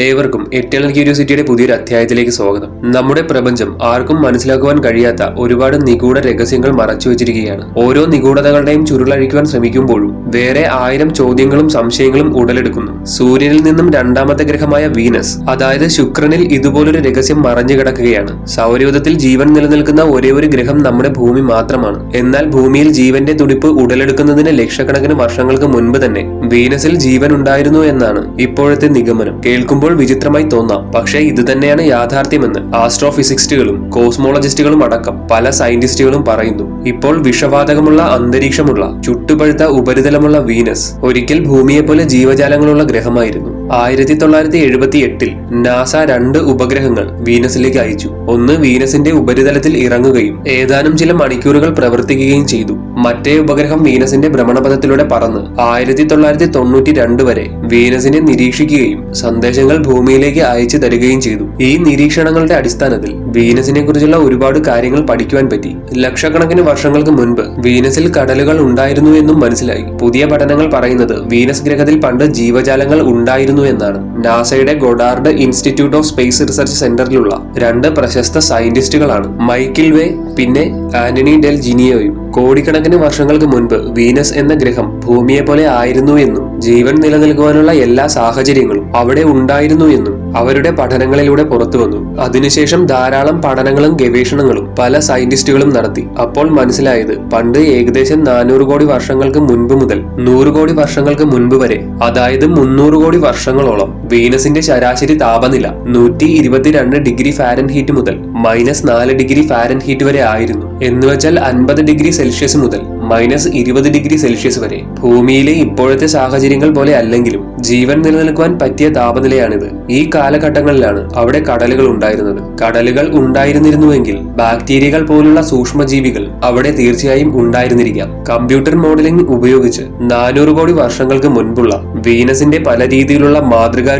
ഏവർക്കും എറ്റേണൽ ക്യൂരിയോസിറ്റിയുടെ പുതിയൊരു അധ്യായത്തിലേക്ക് സ്വാഗതം. നമ്മുടെ പ്രപഞ്ചം ആർക്കും മനസ്സിലാക്കുവാൻ കഴിയാത്ത ഒരുപാട് നിഗൂഢ രഹസ്യങ്ങൾ മറച്ചു വെച്ചിരിക്കുകയാണ്. ഓരോ നിഗൂഢതകളുടെയും ചുരുളഴിക്കുവാൻ ശ്രമിക്കുമ്പോഴും വേറെ ആയിരം ചോദ്യങ്ങളും സംശയങ്ങളും ഉടലെടുക്കുന്നു. സൂര്യനിൽ നിന്നും രണ്ടാമത്തെ ഗ്രഹമായ വീനസ് അതായത് ശുക്രനിൽ ഇതുപോലൊരു രഹസ്യം മറഞ്ഞു കിടക്കുകയാണ്. സൗരയൂഥത്തിൽ ജീവൻ നിലനിൽക്കുന്ന ഒരേ ഒരു ഗ്രഹം നമ്മുടെ ഭൂമി മാത്രമാണ്. എന്നാൽ ഭൂമിയിൽ ജീവന്റെ തുടിപ്പ് ഉടലെടുക്കുന്നതിന് ലക്ഷക്കണക്കിന് വർഷങ്ങൾക്ക് മുൻപ് തന്നെ വീനസിൽ ജീവൻ ഉണ്ടായിരുന്നു എന്നാണ് ഇപ്പോഴത്തെ നിഗമനം. കേൾക്കുമ്പോൾ വിചിത്രമായി തോന്നാം. പക്ഷേ ഇത് തന്നെയാണ് യാഥാർത്ഥ്യമെന്ന് ആസ്ട്രോഫിസിക്സ്റ്റുകളും കോസ്മോളജിസ്റ്റുകളും അടക്കം പല സയന്റിസ്റ്റുകളും പറയുന്നു. ഇപ്പോൾ വിഷവാതകമുള്ള അന്തരീക്ഷമുള്ള ചുട്ടുപഴുത്ത ഉപരിതലമുള്ള വീനസ് ഒരിക്കൽ ഭൂമിയെ പോലെ ജീവജാലങ്ങളുള്ള ഗ്രഹമായിരുന്നു. ആയിരത്തി തൊള്ളായിരത്തി എഴുപത്തി എട്ടിൽ നാസ രണ്ട് ഉപഗ്രഹങ്ങൾ വീനസിലേക്ക് അയച്ചു. ഒന്ന് വീനസിന്റെ ഉപരിതലത്തിൽ ഇറങ്ങുകയും ഏതാനും ചില മണിക്കൂറുകൾ പ്രവർത്തിക്കുകയും ചെയ്തു. മറ്റേ ഉപഗ്രഹം വീനസിന്റെ ഭ്രമണപഥത്തിലൂടെ പറന്ന് ആയിരത്തി തൊള്ളായിരത്തി തൊണ്ണൂറ്റി രണ്ട് വരെ വീനസിനെ നിരീക്ഷിക്കുകയും സന്ദേശങ്ങൾ ഭൂമിയിലേക്ക് അയച്ചു തരികയും ചെയ്തു. ഈ നിരീക്ഷണങ്ങളുടെ അടിസ്ഥാനത്തിൽ വീനസിനെ കുറിച്ചുള്ള ഒരുപാട് കാര്യങ്ങൾ പഠിക്കുവാൻ പറ്റി. ലക്ഷക്കണക്കിന് വർഷങ്ങൾക്ക് മുൻപ് വീനസിൽ കടലുകൾ ഉണ്ടായിരുന്നു എന്നും മനസ്സിലായി. പുതിയ പഠനങ്ങൾ പറയുന്നത് വീനസ് ഗ്രഹത്തിൽ പണ്ട് ജീവജാലങ്ങൾ ഉണ്ടായിരുന്നു എന്നാണ്. നാസയുടെ Goddard institute of space research സെന്ററിലുള്ള രണ്ട് പ്രശസ്ത സയന്റിസ്റ്റുകളാണ്. മൈക്കിൾ വേ പിന്നെ ആന്റണി ഡെൽ ജിനിയോയും. കോടിക്കണക്കിന് വർഷങ്ങൾക്ക് മുൻപ് വീനസ് എന്ന ഗ്രഹം ഭൂമിയെ പോലെ ആയിരുന്നു എന്നും ജീവൻ നിലനിൽക്കുവാനുള്ള എല്ലാ സാഹചര്യങ്ങളും അവിടെ ഉണ്ടായിരുന്നു എന്നും അവരുടെ പഠനങ്ങളിലൂടെ പുറത്തു വന്നു. അതിനുശേഷം ധാരാളം പഠനങ്ങളും ഗവേഷണങ്ങളും പല സയന്റിസ്റ്റുകളും നടത്തി. അപ്പോൾ മനസ്സിലായത് പണ്ട് ഏകദേശം നാനൂറ് കോടി വർഷങ്ങൾക്ക് മുൻപ് മുതൽ നൂറ് കോടി വർഷങ്ങൾക്ക് മുൻപ് വരെ അതായത് മുന്നൂറ് കോടി വർഷങ്ങളോളം വീനസിന്റെ ശരാശരി താപനില നൂറ്റി ഇരുപത്തിരണ്ട് ഡിഗ്രി ഫാരൻ ഹീറ്റ് മുതൽ മൈനസ് നാല് ഡിഗ്രി ഫാരൻ ഹീറ്റ് വരെ ആയിരുന്നു. എന്നുവെച്ചാൽ അൻപത് ഡിഗ്രി സെൽഷ്യസ് മുതൽ മൈനസ് ഇരുപത് ഡിഗ്രി സെൽഷ്യസ് വരെ. ഭൂമിയിലെ ഇപ്പോഴത്തെ സാഹചര്യങ്ങൾ പോലെ അല്ലെങ്കിലും ജീവൻ നിലനിൽക്കുവാൻ പറ്റിയ താപനിലയാണിത്. ഈ കാലഘട്ടങ്ങളിലാണ് അവിടെ കടലുകൾ ഉണ്ടായിരുന്നത്. കടലുകൾ ഉണ്ടായിരുന്നിരുന്നുവെങ്കിൽ ബാക്ടീരിയകൾ പോലുള്ള സൂക്ഷ്മജീവികൾ അവിടെ തീർച്ചയായും ഉണ്ടായിരുന്നിരിക്കാം. കമ്പ്യൂട്ടർ മോഡലിംഗ് ഉപയോഗിച്ച് നാനൂറ് കോടി വർഷങ്ങൾക്ക് മുൻപുള്ള വീനസിന്റെ പല രീതിയിലുള്ള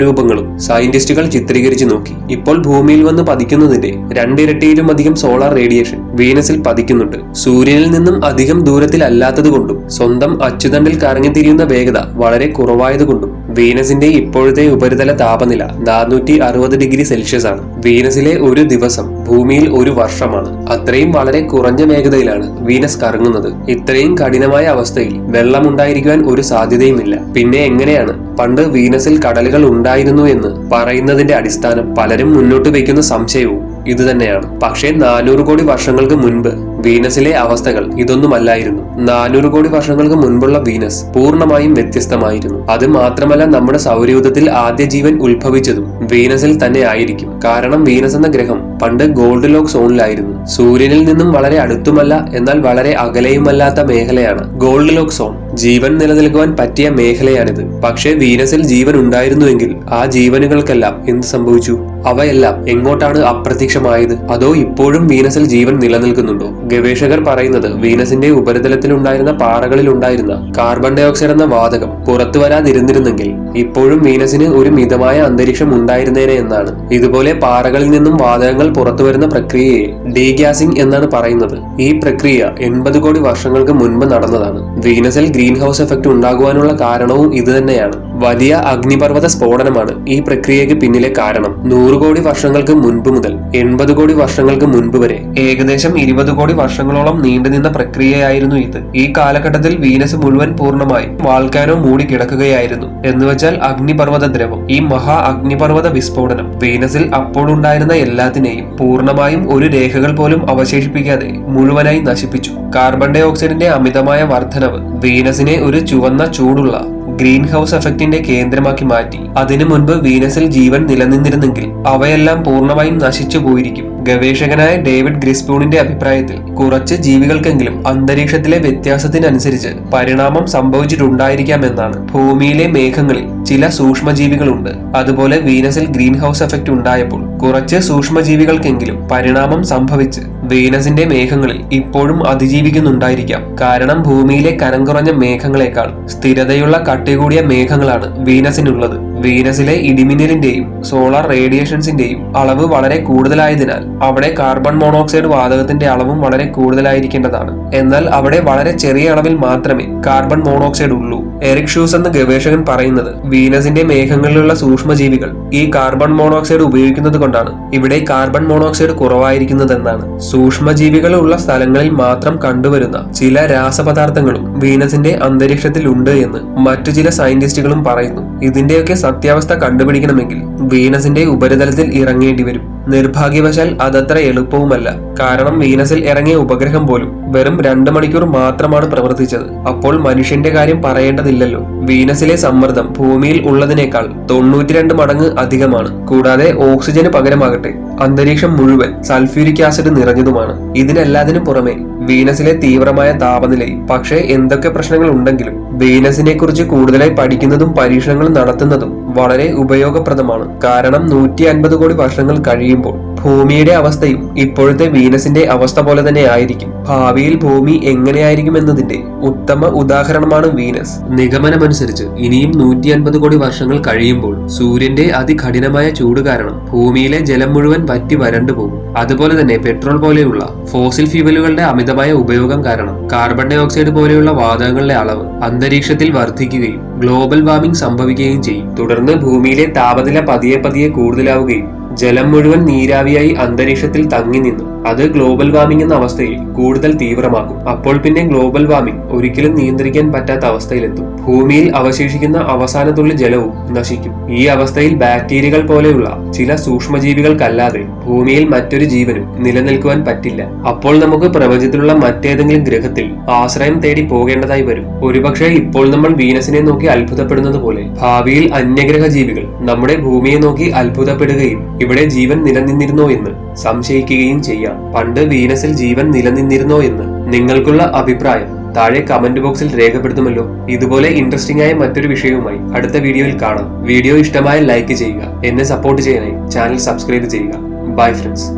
മാതൃകാരൂപങ്ങളും സയന്റിസ്റ്റുകൾ ചിത്രീകരിച്ചു നോക്കി. ഇപ്പോൾ ഭൂമിയിൽ വന്ന് പതിക്കുന്നതിന്റെ രണ്ടിരട്ടിയിലും അധികം സോളാർ റേഡിയേഷൻ വീനസിൽ പതിക്കുന്നുണ്ട്. സൂര്യനിൽ നിന്നും അധികം ദൂരത്തിലല്ലാത്തതുകൊണ്ടും സ്വന്തം അച്ചുതണ്ടിൽ കറങ്ങിത്തിരിയുന്ന വേഗത വളരെ കുറവായതുകൊണ്ടും വീനസിന്റെ ഇപ്പോഴത്തെ ഉപരിതല താപനില നാനൂറ്റി അറുപത് ഡിഗ്രി സെൽഷ്യസ് ആണ്. വീനസിലെ ഒരു ദിവസം ഭൂമിയിൽ ഒരു വർഷമാണ്. അത്രയും വളരെ കുറഞ്ഞ വേഗതയിലാണ് വീനസ് കറങ്ങുന്നത്. ഇത്രയും കഠിനമായ അവസ്ഥയിൽ വെള്ളം ഉണ്ടായിരിക്കാൻ ഒരു സാധ്യതയുമില്ല. പിന്നെ എങ്ങനെയാണ്? പണ്ട് വീനസിൽ കടലുകൾ ഉണ്ടായിരുന്നു എന്ന് പറയുന്നതിന്റെ അടിസ്ഥാനം പലരും മുന്നോട്ട് വയ്ക്കുന്ന സംശയവും ഇതുതന്നെയാണ്. പക്ഷേ നാനൂറ് കോടി വർഷങ്ങൾക്ക് മുൻപ് വീനസിലെ അവസ്ഥകൾ ഇതൊന്നുമല്ലായിരുന്നു. നാനൂറ് കോടി വർഷങ്ങൾക്ക് മുൻപുള്ള വീനസ് പൂർണമായും വ്യത്യസ്തമായിരുന്നു. അത് മാത്രമല്ല നമ്മുടെ സൗരയൂഥത്തിൽ ആദ്യ ജീവൻ ഉത്ഭവിച്ചതും വീനസിൽ തന്നെ ആയിരിക്കും. കാരണം വീനസ് എന്ന ഗ്രഹം പണ്ട് ഗോൾഡ് ലോക്ക് സോണിലായിരുന്നു. സൂര്യനിൽ നിന്നും വളരെ അടുത്തുമല്ല എന്നാൽ വളരെ അകലെയുമല്ലാത്ത മേഖലയാണ് ഗോൾഡ് ലോക്ക് സോൺ. ജീവൻ നിലനിൽക്കുവാൻ പറ്റിയ മേഖലയാണിത്. പക്ഷേ വീനസിൽ ജീവൻ ഉണ്ടായിരുന്നുവെങ്കിൽ ആ ജീവനുകൾക്കെല്ലാം എന്ത് സംഭവിച്ചു? അവയെല്ലാം എങ്ങോട്ടാണ് അപ്രത്യക്ഷമായത്? അതോ ഇപ്പോഴും വീനസിൽ ജീവൻ നിലനിൽക്കുന്നുണ്ടോ? ഗവേഷകർ പറയുന്നത് വീനസിന്റെ ഉപരിതലത്തിൽ ഉണ്ടായിരുന്ന പാറകളിൽ ഉണ്ടായിരുന്ന കാർബൺ ഡയോക്സൈഡ് എന്ന വാതകം പുറത്തു വരാതിരുന്നിരുന്നെങ്കിൽ ഇപ്പോഴും വീനസിന് ഒരു മിതമായ അന്തരീക്ഷം ഉണ്ടായിരുന്നേനെ എന്നാണ്. ഇതുപോലെ പാറകളിൽ നിന്നും വാതകങ്ങൾ പുറത്തു വരുന്ന പ്രക്രിയയെ ഡീഗ്യാസിംഗ് എന്നാണ് പറയുന്നത്. ഈ പ്രക്രിയ എൺപത് കോടി വർഷങ്ങൾക്ക് മുൻപ് നടന്നതാണ്. വീനസിൽ ഗ്രീൻ ഹൗസ് എഫക്ട് ഉണ്ടാകുവാനുള്ള കാരണവും ഇതുതന്നെയാണ് വലിയ അഗ്നിപർവത സ്ഫോടനമാണ് ഈ പ്രക്രിയയ്ക്ക് പിന്നിലെ കാരണം. നൂറ് കോടി വർഷങ്ങൾക്ക് മുൻപ് മുതൽ എൺപത് കോടി വർഷങ്ങൾക്ക് മുൻപ് വരെ ഏകദേശം ഇരുപത് കോടി വർഷങ്ങളോളം നീണ്ടുനിന്ന പ്രക്രിയയായിരുന്നു ഇത്. ഈ കാലഘട്ടത്തിൽ വീനസ് മുഴുവൻ പൂർണമായി വാൾക്കാനോ മൂടി കിടക്കുകയായിരുന്നു. എന്നുവെച്ചാൽ അഗ്നിപർവത ദ്രവം ഈ മഹാ അഗ്നിപർവത വിസ്ഫോടനം വീനസിൽ അപ്പോഴുണ്ടായിരുന്ന എല്ലാത്തിനെയും പൂർണമായും ഒരു രേഖകൾ പോലും അവശേഷിപ്പിക്കാതെ മുഴുവനായി നശിപ്പിച്ചു. കാർബൺ ഡൈ ഓക്സൈഡിന്റെ അമിതമായ വർധനവ് വീനസിനെ ഒരു ചുവന്ന ചൂടുള്ള ഗ്രീൻ ഹൗസ് എഫക്റ്റിന്റെ കേന്ദ്രമാക്കി മാറ്റി. അതിനു മുൻപ് വീനസിൽ ജീവൻ നിലനിന്നിരുന്നെങ്കിൽ അവയെല്ലാം പൂർണമായും നശിച്ചു പോയിരിക്കും. ഗവേഷകനായ ഡേവിഡ് ഗ്രിസ്പൂണിന്റെ അഭിപ്രായത്തിൽ കുറച്ച് ജീവികൾക്കെങ്കിലും അന്തരീക്ഷത്തിലെ വ്യത്യാസത്തിനനുസരിച്ച് പരിണാമം സംഭവിച്ചിട്ടുണ്ടായിരിക്കാമെന്നാണ്. ഭൂമിയിലെ മേഘങ്ങളിൽ ചില സൂക്ഷ്മജീവികളുണ്ട്. അതുപോലെ വീനസിൽ ഗ്രീൻ ഹൗസ് എഫക്റ്റ് ഉണ്ടായപ്പോൾ കുറച്ച് സൂക്ഷ്മജീവികൾക്കെങ്കിലും പരിണാമം സംഭവിച്ച് വീനസിന്റെ മേഘങ്ങളിൽ ഇപ്പോഴും അതിജീവിക്കുന്നുണ്ടായിരിക്കാം. കാരണം ഭൂമിയിലെ കനം കുറഞ്ഞ മേഘങ്ങളെക്കാൾ സ്ഥിരതയുള്ള കട്ടികൂടിയ മേഘങ്ങളാണ് വീനസിനുള്ളത്. വീനസിലെ ഇടിമിന്നലിന്റെയും സോളാർ റേഡിയേഷൻസിന്റെയും അളവ് വളരെ കൂടുതലായതിനാൽ അവിടെ കാർബൺ മോണോക്സൈഡ് വാതകത്തിന്റെ അളവും വളരെ കൂടുതലായിരിക്കേണ്ടതാണ്. എന്നാൽ അവിടെ വളരെ ചെറിയ അളവിൽ മാത്രമേ കാർബൺ മോണോക്സൈഡ് ഉള്ളൂ. എറിക് ഷൂസ് എന്ന ഗവേഷകൻ പറയുന്നത് വീനസിന്റെ മേഘങ്ങളിലുള്ള സൂക്ഷ്മജീവികൾ ഈ കാർബൺ മോണോക്സൈഡ് ഉപയോഗിക്കുന്നത് കൊണ്ടാണ്. ഇവിടെ കാർബൺ മോണോക്സൈഡ് കുറവായിരിക്കുന്നതെന്നാണ്. സൂക്ഷ്മജീവികൾ ഉള്ള സ്ഥലങ്ങളിൽ മാത്രം കണ്ടുവരുന്ന ചില രാസപദാർത്ഥങ്ങളും വീനസിന്റെ അന്തരീക്ഷത്തിൽ ഉണ്ട് എന്ന് മറ്റു ചില സയന്റിസ്റ്റുകളും പറയുന്നു. ഇതിന്റെയൊക്കെ സത്യാവസ്ഥ കണ്ടുപിടിക്കണമെങ്കിൽ വീനസിന്റെ ഉപരിതലത്തിൽ ഇറങ്ങേണ്ടി വരും. നിർഭാഗ്യവശാൽ അതത്ര എളുപ്പവുമല്ല. കാരണം വീനസിൽ ഇറങ്ങിയ ഉപഗ്രഹം പോലും വെറും രണ്ട് മണിക്കൂർ മാത്രമാണ് പ്രവർത്തിച്ചത്. അപ്പോൾ മനുഷ്യന്റെ കാര്യം പറയേണ്ടതില്ലല്ലോ. വീനസിലെ സമ്മർദ്ദം ഭൂമിയിൽ ഉള്ളതിനേക്കാൾ തൊണ്ണൂറ്റിരണ്ട് മടങ്ങ് അധികമാണ്. കൂടാതെ ഓക്സിജന് പകരമാകട്ടെ അന്തരീക്ഷം മുഴുവൻ സൾഫ്യൂരിക് ആസിഡ് നിറഞ്ഞതുമാണ്. ഇതിനെല്ലാത്തിനും പുറമെ വീനസിലെ തീവ്രമായ താപനിലയും പക്ഷേ എന്തൊക്കെ പ്രശ്നങ്ങൾ ഉണ്ടെങ്കിലും വീനസിനെ കുറിച്ച് കൂടുതലായി പഠിക്കുന്നതും പരീക്ഷണങ്ങളും നടത്തുന്നതും വളരെ ഉപയോഗപ്രദമാണ്. കാരണം നൂറ്റി അൻപത് കോടി വർഷങ്ങൾ കഴിയുമ്പോൾ ഭൂമിയുടെ അവസ്ഥയും ഇപ്പോഴത്തെ വീനസിന്റെ അവസ്ഥ പോലെ തന്നെ ആയിരിക്കും. ഭാവിയിൽ ഭൂമി എങ്ങനെയായിരിക്കും എന്നതിന്റെ ഉത്തമ ഉദാഹരണമാണ് വീനസ്. നിഗമനമനുസരിച്ച് ഇനിയും നൂറ്റി അൻപത് കോടി വർഷങ്ങൾ കഴിയുമ്പോൾ സൂര്യന്റെ അതികഠിനമായ ചൂട് കാരണം ഭൂമിയിലെ ജലം മുഴുവൻ വറ്റി വരണ്ടു പോകും. അതുപോലെ തന്നെ പെട്രോൾ പോലെയുള്ള ഫോസിൽ ഫ്യൂവലുകളുടെ അമിതമായ ഉപയോഗം കാരണം കാർബൺ ഡൈ ഓക്സൈഡ് പോലെയുള്ള വാതകങ്ങളുടെ അളവ് അന്തരീക്ഷത്തിൽ വർദ്ധിക്കുകയും ഗ്ലോബൽ വാർമിംഗ് സംഭവിക്കുകയും ചെയ്യും. തുടർന്ന് ഭൂമിയിലെ താപനില പതിയെ പതിയെ കൂടുതലാവുകയും ജലം മുഴുവൻ നീരാവിയായി അന്തരീക്ഷത്തിൽ തങ്ങി നിന്നു. അത് ഗ്ലോബൽ വാർമിംഗ് എന്ന അവസ്ഥയിൽ കൂടുതൽ തീവ്രമാക്കും. അപ്പോൾ പിന്നെ ഗ്ലോബൽ വാർമിംഗ് ഒരിക്കലും നിയന്ത്രിക്കാൻ പറ്റാത്ത അവസ്ഥയിലെത്തും. ഭൂമിയിൽ അവശേഷിക്കുന്ന അവസാന തുള്ളി ജലവും നശിക്കും. ഈ അവസ്ഥയിൽ ബാക്ടീരിയകൾ പോലെയുള്ള ചില സൂക്ഷ്മജീവികൾക്കല്ലാതെ ഭൂമിയിൽ മറ്റൊരു ജീവനും നിലനിൽക്കുവാൻ പറ്റില്ല. അപ്പോൾ നമുക്ക് പ്രപഞ്ചത്തിലുള്ള മറ്റേതെങ്കിലും ഗ്രഹത്തിൽ ആശ്രയം തേടി പോകേണ്ടതായി വരും. ഒരുപക്ഷെ ഇപ്പോൾ നമ്മൾ വീനസിനെ നോക്കി അത്ഭുതപ്പെടുന്നത് പോലെ ഭാവിയിൽ അന്യഗ്രഹ ജീവികൾ നമ്മുടെ ഭൂമിയെ നോക്കി അത്ഭുതപ്പെടുകയും ഇവിടെ ജീവൻ നിലനിന്നിരുന്നോ എന്ന് സംശയിക്കുകയും ചെയ്യാം. പണ്ട് വീനസിൽ ജീവൻ നിലനിന്നിരുന്നോ എന്ന് നിങ്ങൾക്കുള്ള അഭിപ്രായം താഴെ കമന്റ് ബോക്സിൽ രേഖപ്പെടുത്തുമല്ലോ. ഇതുപോലെ ഇൻട്രസ്റ്റിംഗ് ആയ മറ്റൊരു വിഷയവുമായി അടുത്ത വീഡിയോയിൽ കാണാം. വീഡിയോ ഇഷ്ടമായ ലൈക്ക് ചെയ്യുക. എന്നെ സപ്പോർട്ട് ചെയ്യാനായി ചാനൽ സബ്സ്ക്രൈബ് ചെയ്യുക. Bye friends